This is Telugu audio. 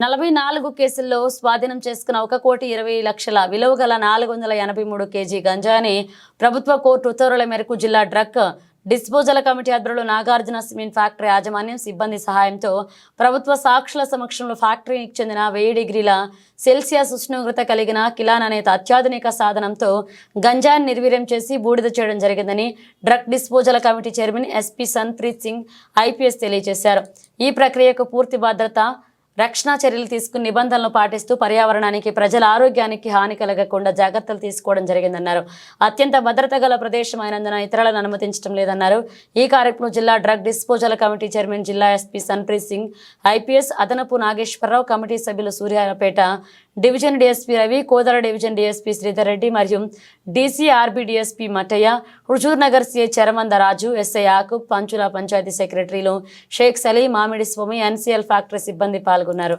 నలభై నాలుగు కేసుల్లో స్వాధీనం చేసుకున్న ఒక కోటి ఇరవై లక్షల విలువ గల నాలుగు వందల ఎనభై మూడు కేజీ గంజాని ప్రభుత్వ కోర్టు ఉత్తర్వుల మేరకు జిల్లా డ్రగ్ డిస్పోజల్ కమిటీ ఆధ్వర్యంలో నాగార్జున సిమెంట్ ఫ్యాక్టరీ యాజమాన్యం సిబ్బంది సహాయంతో ప్రభుత్వ సాక్షుల సమక్షంలో ఫ్యాక్టరీకి చెందిన వెయ్యి డిగ్రీల సెల్సియస్ ఉష్ణోగ్రత కలిగిన కిలాన్ అనే అత్యాధునిక సాధనంతో గంజాన్ని నిర్వీర్యం చేసి బూడిద చేయడం జరిగిందని drug disposal committee chairman SP Sanpreet Singh IPS తెలియజేశారు. ఈ ప్రక్రియకు పూర్తి భద్రత రక్షణ చర్యలు తీసుకుని నిబంధనలు పాటిస్తూ పర్యావరణానికి ప్రజల ఆరోగ్యానికి హాని కలగకుండా జాగ్రత్తలు తీసుకోవడం జరిగిందన్నారు. అత్యంత భద్రత గల ప్రదేశం అయినందున ఇతరులను అనుమతించడం లేదన్నారు. ఈ కార్యక్రమం జిల్లా డ్రగ్ డిస్పోజల్ కమిటీ చైర్మన్ జిల్లా ఎస్పీ సన్ప్రీత్ సింగ్ ఐపీఎస్ అదనపు నాగేశ్వరరావు కమిటీ సభ్యులు Suryapet division DSP Ravi Kodad division DSP Sridhar Reddy మరియు DCRB DSP Mattaiah Huzur Nagar CI Charamanda Raju SI Yakub పంచుల panchayat సెక్రటరీలు షేక్ సలీం మామిడి స్వామి ఎన్సీఎల్ ఫ్యాక్టరీ సిబ్బంది పాల్గొన్నారు.